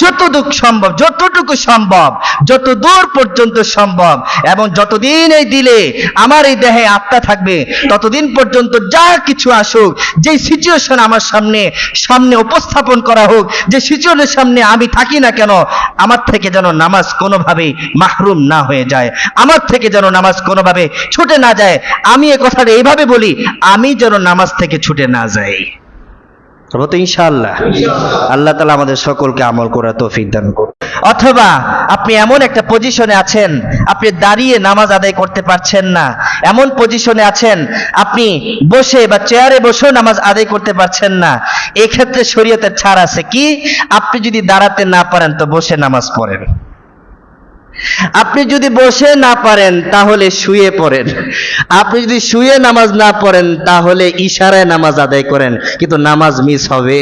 যতটুকু সম্ভব যতটুকু সম্ভব যত দূর পর্যন্ত সম্ভব, এবং যতদিন এই দিলে আমার এই দেহে আত্মা থাকবে, ততদিন পর্যন্ত যা কিছু আসুক, যে সিচুয়েশন আমার সামনে সামনে উপস্থাপন করা হোক, যে সিচুয়েশনের সামনে আমি থাকি না কেন, আমার থেকে যেন নামাজ কোনোভাবেই মাহরুম না হয়ে যায়, আমার থেকে যেন নামাজ কোনোভাবে ছুটে না যায়, আমি এ কথাটা এইভাবে বলি, আমি যেন নামাজ থেকে ছুটে না যাই। তো আল্লাহ তালা আমাদের সকলকে আমল করার তৌফিক দান করুন অথবা আপনি এমন একটা পজিশনে আছেন, আপনি দাঁড়িয়ে নামাজ আদায় করতে পারছেন না, এমন পজিশনে আছেন, আপনি বসে বা চেয়ারে বসেও নামাজ আদায় করতে পারছেন না, এক্ষেত্রে শরীয়তের ছাড় আছে কি? আপনি যদি দাঁড়াতে না পারেন তো বসে নামাজ পড়েন। আপনি যদি বসে না পারেন, তাহলে শুয়ে পড়েন। আপনি যদি শুয়ে নামাজ না পড়েন, তাহলে ইশারায় নামাজ আদায় করেন, কিন্তু নামাজ মিস হবে।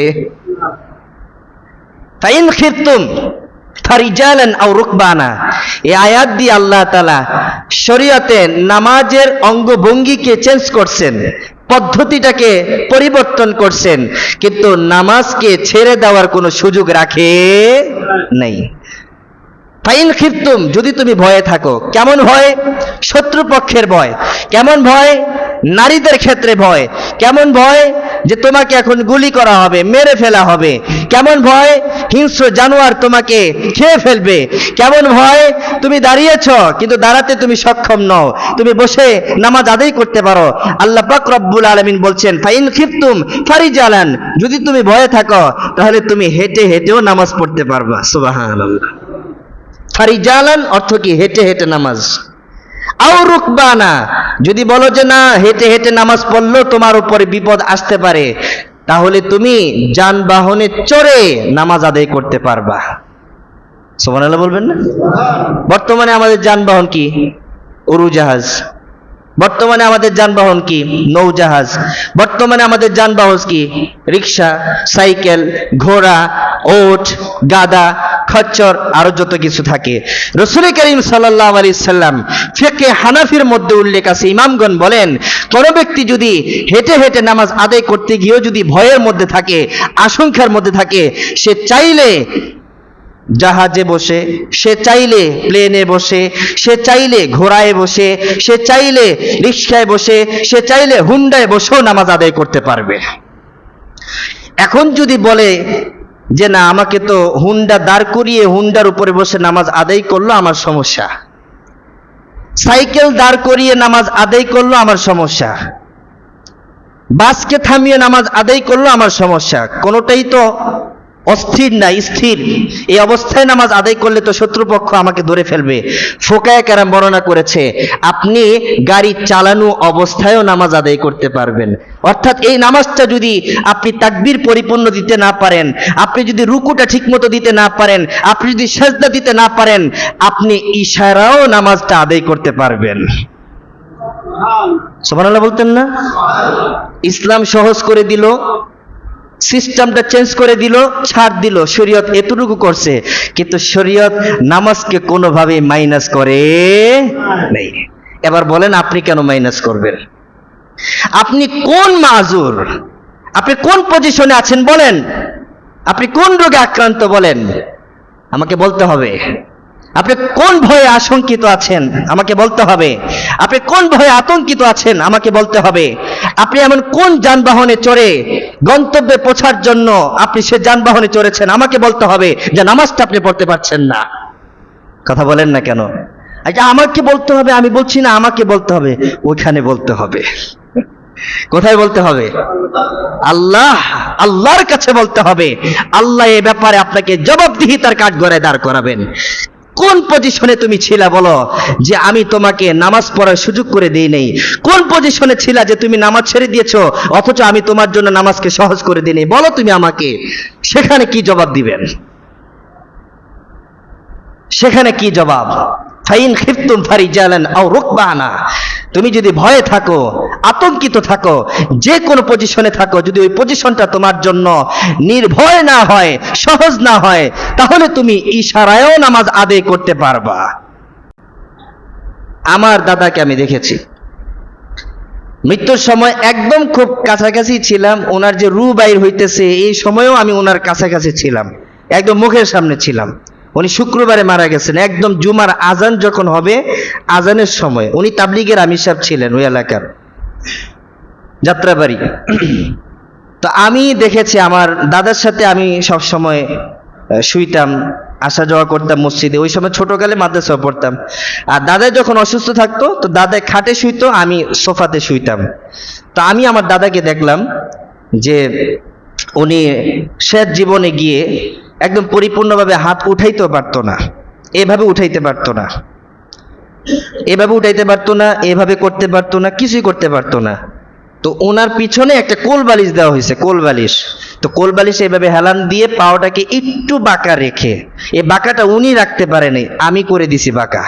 ফাইন খিরতুম ফারিজালান আও রুকবানা। এই আয়াত দিয়ে আল্লাহ তাআলা শরীয়তে নামাজের অঙ্গভঙ্গিকে চেঞ্জ করছেন, পদ্ধতিটাকে পরিবর্তন করছেন, কিন্তু নামাজকে ছেড়ে দেওয়ার কোনো সুযোগ রাখে নেই। ফাইন খিরতুম, যদি তুমি ভয়ে থাকো। কেমন ভয়? শত্রুপক্ষের ভয়। কেমন ভয়? নারীদের ক্ষেত্রে ভয়। কেমন ভয়? যে তোমাকে এখন গুলি করা হবে, মেরে ফেলা হবে। কেমন ভয়? হিংস্র জানোয়ার তোমাকে খেয়ে ফেলবে। কেমন ভয়? তুমি দাঁড়িয়েছ, কিন্তু দাঁড়াতে তুমি সক্ষম নও। তুমি বসে নামাজ আদায় করতে পারো। আল্লাহ পাক রব্বুল আলমিন বলছেন, ফাইন খিরতুম ফারিজালান, যদি তুমি ভয়ে থাকো, তাহলে তুমি হেঁটে হেঁটেও নামাজ পড়তে পারবা। সুবহানাল্লাহ। ফারিজালান অর্থ কি? হেঁটে হেঁটে নামাজ। আও রুকবানা, যদি বলো যে না, হেঁটে হেঁটে নামাজ পড়ল তোমার উপরে বিপদ আসতে পারে, তাহলে তুমি যানবাহনে চড়ে নামাজ আদায় করতে পারবা। সোমান বলবেন না? বর্তমানে আমাদের যানবাহন কি? উড়োজাহাজ। বর্তমানে আমাদের যানবাহন কি? নৌজাহাজ। বর্তমানে আমাদের যানবাহন কি? রিক্সা, সাইকেল, ঘোড়া, ওট গাদা খচ্চর, আরও যত কিছু থাকে। রসুল করিম সাল্লাহ আলি সাল্লাম ফেকে হানাফির মধ্যে উল্লেখ আছে। ইমামগণ বলেন, কোন ব্যক্তি যদি হেঁটে হেঁটে নামাজ আদায় করতে গিয়েও যদি ভয়ের মধ্যে থাকে, আশঙ্কার মধ্যে থাকে, সে চাইলে জাহাজে বসে, সে চাইলে প্লেনে বসে, সে চাইলে ঘোড়ায় বসে, সে চাইলে রিক্সায় বসে, সে চাইলে হুন্ডায় বসেও নামাজ আদায় করতে পারবে। এখন যদি বলে যে না, আমাকে তো হুন্ডা দাঁড় করিয়ে হুন্ডার উপরে বসে নামাজ আদায় করল, আমার সমস্যা। সাইকেল দাঁড় করিয়ে নামাজ আদায় করল, আমার সমস্যা। বাসকে থামিয়ে নামাজ আদায় করল, আমার সমস্যা। কোনোটাই তো অস্থির না, স্থির। এই অবস্থায় নামাজ আদায় করলে তো শত্রুপক্ষ আমাকে ধরে ফেলবে। ফোকায় কারাম বর্ণনা করেছে, আপনি গাড়ি চালানো অবস্থায়ও নামাজ আদায় করতে পারবেন। অর্থাৎ এই নামাজটা যদি আপনি তাকবীর পরিপূর্ণ দিতে না পারেন, আপনি যদি রুকুটা ঠিকমতো দিতে না পারেন, আপনি যদি সেজদা দিতে না পারেন, আপনি ইশারাও নামাজটা আদায় করতে পারবেন। সুবহানাল্লাহ বলতেন না? ইসলাম সহজ করে দিল। সিস্টেমটা চেঞ্জ করে দিল, ছাড় দিল, শরীয়ত এতটুকু করছে। কিন্তু শরীয়ত নামাজকে কোনোভাবেই মাইনাস করে নেই। এবার বলেন, আপনি কেন মাইনাস করবেন? আপনি কোন মাজুর? আপনি কোন পজিশনে আছেন বলেন? আপনি কোন রোগে আক্রান্ত বলেন? আমাকে বলতে হবে। আপনি কোন ভয়ে আশঙ্কিত আছেন? আমাকে বলতে হবে। আপনি কোন ভয়ে আতঙ্কিত আছেন? আমাকে বলতে হবে। আপনি এমন কোন যানবাহনে চড়ে গন্তব্যে পৌঁছার জন্য আপনি সে যানবাহনে চড়েছেন? আমাকে বলতে হবে যে নামাজটা আপনি পড়তে পারছেন না। কথা বলেন না কেন? আচ্ছা আমাকে বলতে হবে, আমি বলছি না, আমাকে বলতে হবে। ওইখানে বলতে হবে। কোথায় বলতে হবে? আল্লাহ, আল্লাহর কাছে বলতে হবে। আল্লাহ এ ব্যাপারে আপনাকে জবাবদিহিতার কাঠ গড়ে দাঁড় করাবেন। কোন পজিশনে তুমি ছিলা বলো? যে আমি তোমাকে নামাজ পড়ার সুযোগ করে দিই নেই। কোন পজিশনে ছিলা যে তুমি নামাজ ছেড়ে দিয়েছ? অথচ আমি তোমার জন্য নামাজকে সহজ করে দিই নেই। বলো তুমি আমাকে, সেখানে কি জবাব দিবেন? সেখানে কি জবাব? ফাইন খিফতুম ফারিজালান আও তুমি যদি ভয়ে থাকো, আতঙ্কিত থাকো, যে কোনো পজিশনে থাকো, যদি ওই পজিশনটা তোমার জন্য নির্ভয় না হয়, সহজ না হয়, তাহলে তুমি ইশারায়ও নামাজ আদায় করতে পারবা। আমার দাদাকে আমি দেখেছি। মৃত্যুর সময় একদম খুব কাছাকাছি ছিলাম, ওনার যে রু বাইর হইতেছে, এই সময়েও আমি ওনার কাছাকাছি ছিলাম, একদম মুখের সামনে ছিলাম। উনি শুক্রবারে মারা গেছেন। একদম জুমার আজান যখন হবে, আজানের সময়। উনি তাবলিগের আমির সাহেব ছিলেন ওই এলাকার। যাত্রাবাড়ি। তো আমি দেখেছি, আমার দাদার সাথে আমি সব সময় শুইতাম, আসা যাওয়া করতাম মসজিদে। ওই সময় ছোটকালে মাদ্রাসা পড়তাম। আর দাদা যখন অসুস্থ থাকতো, তো দাদায় খাটে শুইতো, আমি সোফাতে শুইতাম। তো আমি আমার দাদাকে দেখলাম যে উনি শেষ জীবনে গিয়ে একদম পরিপূর্ণভাবে হাত উঠাইতেও পারতো না, এভাবে উঠাইতে পারতো না। এভাবে উঠাইতে পারতো না, এভাবে করতে পারতো না, কিছুই করতে পারতো না। তো ওনার পিছনে একটা কোল বালিশ দেওয়া হয়েছে, কোল বালিশ। তো কোল বালিশ এভাবে হেলান দিয়ে পাওটাকে একটু বাঁকা রেখে, এ বাঁকাটা উনি রাখতে পারেনি, আমি করে দিছি বাঁকা।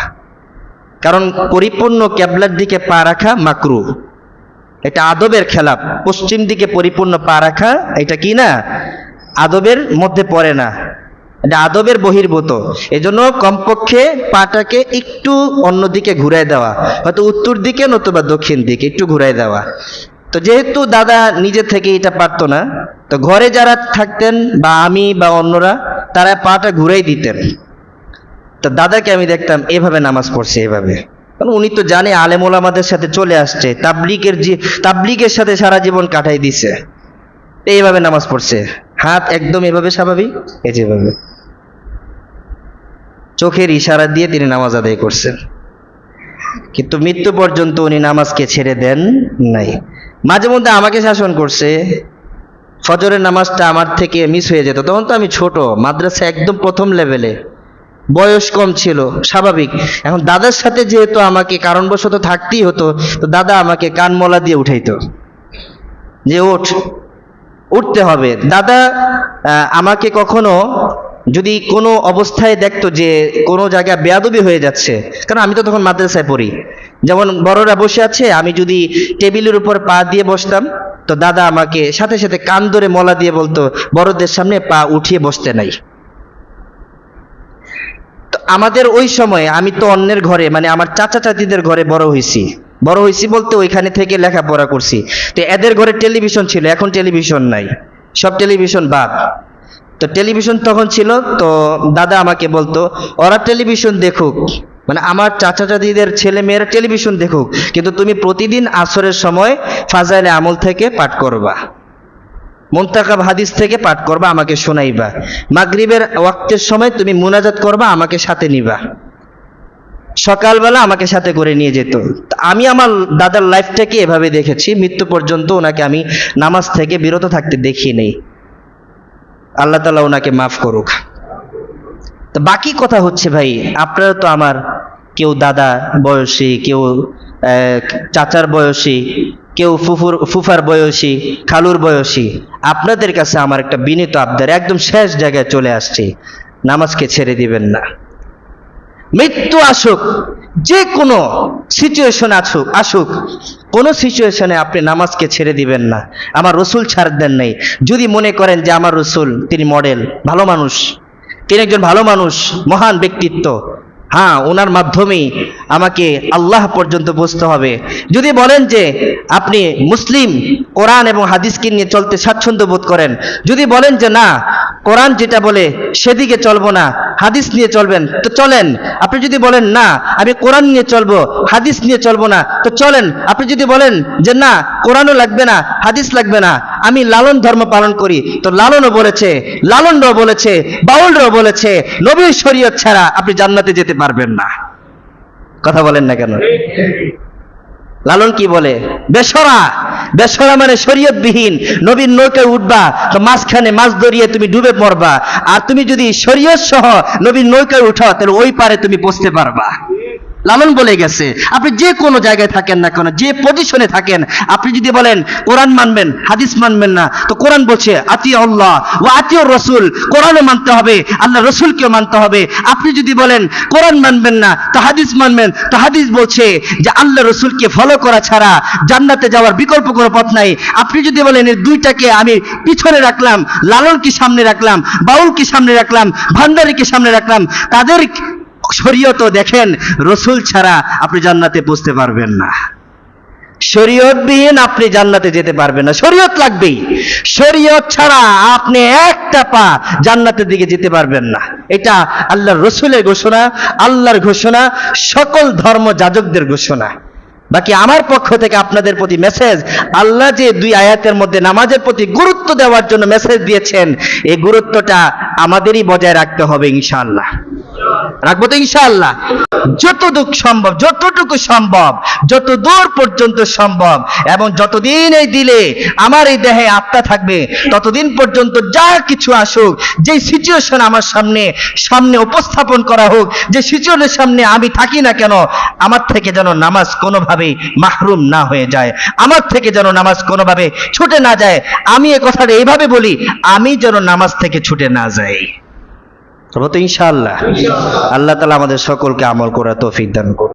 কারণ পরিপূর্ণ ক্যাবলার দিকে পা রাখা মাকরু। এটা আদবের খেলাপ, পশ্চিম দিকে পরিপূর্ণ পা রাখা, এটা কি না? আদবের মধ্যে পড়ে না। এটা আদবের বহির্ভূত। এজন্য কমপক্ষে পাটাকে একটু অন্যদিকে ঘুরাই দেওয়া, হয়তো উত্তর দিকে নতুবা দক্ষিণ দিকে একটু ঘুরাই দেওয়া। তো যেহেতু দাদা নিজে থেকে এটা পারতো না, তো ঘরে যারা থাকতেন বা আমি বা অন্যরা, তারা পাটা ঘুরাই দিতেন। তো দাদাকে আমি দেখতাম, এভাবে নামাজ পড়ছে, এভাবে। কারণ উনি তো জানে আলেম ওলামাদের সাথে চলে আসছে, তাবলিগের যে তাবলিগের সাথে সারা জীবন কাটাই দিছে। এইভাবে নামাজ পড়ছে। হাত একদম এভাবে স্বাভাবিক? এই যেভাবে চোখের ইশারা দিয়ে তিনি নামাজ আদায় করছেন। কিন্তু মৃত্যু পর্যন্ত উনি নামাজকে ছেড়ে দেন নাই। মাঝে মধ্যে আমাকে শাসন করছে। ফজরের নামাজটা আমার থেকে মিস হয়ে যেত। তখন তো আমি ছোট, মাদ্রাসা একদম প্রথম লেভেলে বয়স কম ছিল, স্বাভাবিক। এখন দাদার সাথে যেহেতু আমাকে কারণবশত থাকতেই হতো, তো দাদা আমাকে কানমলা দিয়ে উঠাইতো। যে, ওঠ। উঠতে হবে। দাদা আমাকে কখনো যদি কোনো অবস্থায় দেখতো যে কোনো জায়গায় বেয়াদবি হয়ে যাচ্ছে, কারণ আমি তো তখন মাদ্রাসায় পড়ি। যেমন বড়রা বসে আছে, আমি যদি টেবিলের উপর পা দিয়ে বসতাম, তো দাদা আমাকে সাথে সাথে কান ধরে মলা দিয়ে বলতো, বড়দের সামনে পা উঠিয়ে বসতে নাই। তো আমাদের ওই সময় আমি তো অন্যের ঘরে মানে আমার চাচা চাচিদের ঘরে বড় হয়েছি। বড় হয়েছি বলতে ওইখানে থেকে লেখাপড়া করছি। তো এদের ঘরে টেলিভিশন ছিল, এখন টেলিভিশন নাই। সব টেলিভিশন বাদ। তো টেলিভিশন তখন ছিল, তো দাদা আমাকে বলতো, ওরা টেলিভিশন দেখুক। মানে আমার চাচা চাচিদের ছেলে মেয়েরা টেলিভিশন দেখুক, কিন্তু তুমি প্রতিদিন আসরের সময় ফাজাইলে আমল থেকে পাঠ করবা। মুন্তাকাব হাদিস থেকে পাঠ করবা, আমাকে শোনাইবা। মাগরিবের ওয়াক্তের সময় তুমি মুনাজাত করবা, আমাকে সাথে নিবা। সকালবেলা আমাকে সাথে করে নিয়ে যেত। আমি আমার দাদার লাইফটাকে এভাবে দেখেছি, মৃত্যু পর্যন্ত ওনাকে আমি নামাজ থেকে বিরত থাকতে দেখি নেই। আল্লাহ তালা ওনাকে মাফ করুক। তো বাকি কথা হচ্ছে ভাই, আপনারা তো আমার কেউ দাদা বয়সী, কেউ চাচার বয়সী, কেউ ফুফুর, ফুফার বয়সী, খালুর বয়সী, আপনাদের কাছে আমার একটা বিনীত আবদার, একদম শেষ জায়গায় চলে আসছি। নামাজকে ছেড়ে দিবেন না। মৃত্যু আসুক, যে কোনো সিচুয়েশন আসুক আসুক, কোনো সিচুয়েশনে আপনি নামাজকে ছেড়ে দিবেন না। আমার রসুল ছাড় দেন নাই। যদি মনে করেন যে আমার রসুল, তিনি মডেল ভালো মানুষ, তিনি একজন ভালো মানুষ, মহান ব্যক্তিত্ব হ্যাঁ ওনার মাধ্যমেই আমাকে আল্লাহ পর্যন্ত বুঝতে হবে। যদি বলেন যে আপনি মুসলিম, কোরআন এবং হাদিসকে নিয়ে চলতে স্বাচ্ছন্দ্য বোধ করেন, যদি বলেন যে না, কোরআন যেটা বলে সেদিকে চলবো না, হাদিস নিয়ে চলবেন, তো চলেন। আপনি যদি বলেন না, আমি কোরআন নিয়ে চলবো, হাদিস নিয়ে চলবো না, তো চলেন। আপনি যদি বলেন যে না, কোরআনও লাগবে না, হাদিস লাগবে না আমি লালন ধর্ম পালন করি। তো লালনও বলেছে, লালনরাও বলেছে, বাউলরাও বলেছে, নবীর শরীয়ত ছাড়া আপনি জান্নাতে যেতে পারবেন না। কথা বলেন না কেন? লালন কি বলে? বেসরা। বেসরা মানে শরীয়তবিহীন। নবীর নৌকায় উঠবা, তো মাঝখানে মাছ ধরিয়ে তুমি ডুবে পড়বা আর তুমি যদি শরীয়ত সহ নবীর নৌকায় উঠাও তাহলে ওই পারে তুমি পৌঁছতে পারবা। লালন বলে গেছে। আপনি যে কোনো জায়গায় থাকেন না কেন, যে পজিশনে থাকেন, আপনি যদি বলেন, কোরআন মানবেন, হাদিস মানবেন না, তো কোরআন বলছে আতি আল্লাহ ও আতিও রসুল। কোরআনও মানতে হবে, আল্লাহ রসুলকেও মানতে হবে। আপনি যদি বলেন, কোরআন মানবেন না, তো হাদিস মানবেন, তো হাদিস বলছে যে, আল্লাহ রসুলকে ফলো করা ছাড়া জান্নাতে যাওয়ার বিকল্প কোনো পথ নাই। আপনি যদি বলেন, এই দুইটাকে আমি পিছনে রাখলাম, লালনকে সামনে রাখলাম, বাউলকে সামনে রাখলাম, ভান্ডারীকে সামনে রাখলাম, তাদের শরীয়ত দেখেন, রসুল ছাড়া আপনি জান্নাতে বুঝতে পারবেন না। শরীয়তবিহীন আপনি জান্নাতে যেতে পারবেন না। শরীয়ত লাগবেই। শরীয়ত ছাড়া আপনি একটা পা জান্নাতের দিকে যেতে পারবেন না। এটা আল্লাহর রসুলের ঘোষণা, আল্লাহর ঘোষণা, সকল ধর্ম যাজকদের ঘোষণা। বাকি আমার পক্ষ থেকে আপনাদের প্রতি মেসেজ আল্লাহ যে দুই আয়াতের মধ্যে নামাজের প্রতি গুরুত্ব দেওয়ার জন্য মেসেজ দিয়েছেন, এই গুরুত্বটা আমাদেরই বজায় রাখতে হবে ইনশাআল্লাহ। রাখব তো ইনশাআল্লাহ। যতটুকু সম্ভব যতটুকু সম্ভব, যত দূর পর্যন্ত সম্ভব, এবং যতদিন এই দিলে আমার এই দেহে আত্মা থাকবে, ততদিন পর্যন্ত যা কিছু আসুক, যে সিচুয়েশন আমার সামনে সামনে উপস্থাপন করা হোক, যে সিচুয়েশনের সামনে আমি থাকি না কেন, আমার থেকে যেন নামাজ কোনোভাবেই মাহরুম না হয়ে যায়। আমার থেকে যেন নামাজ কোনোভাবে ছুটে না যায়। আমি এ কথাটা এইভাবে বলি আমি যেন নামাজ থেকে ছুটে না যাই। তবে তো ইনশাআল্লাহ। আল্লাহ তালা আমাদের সকলকে আমল করার তৌফিক দান করুন।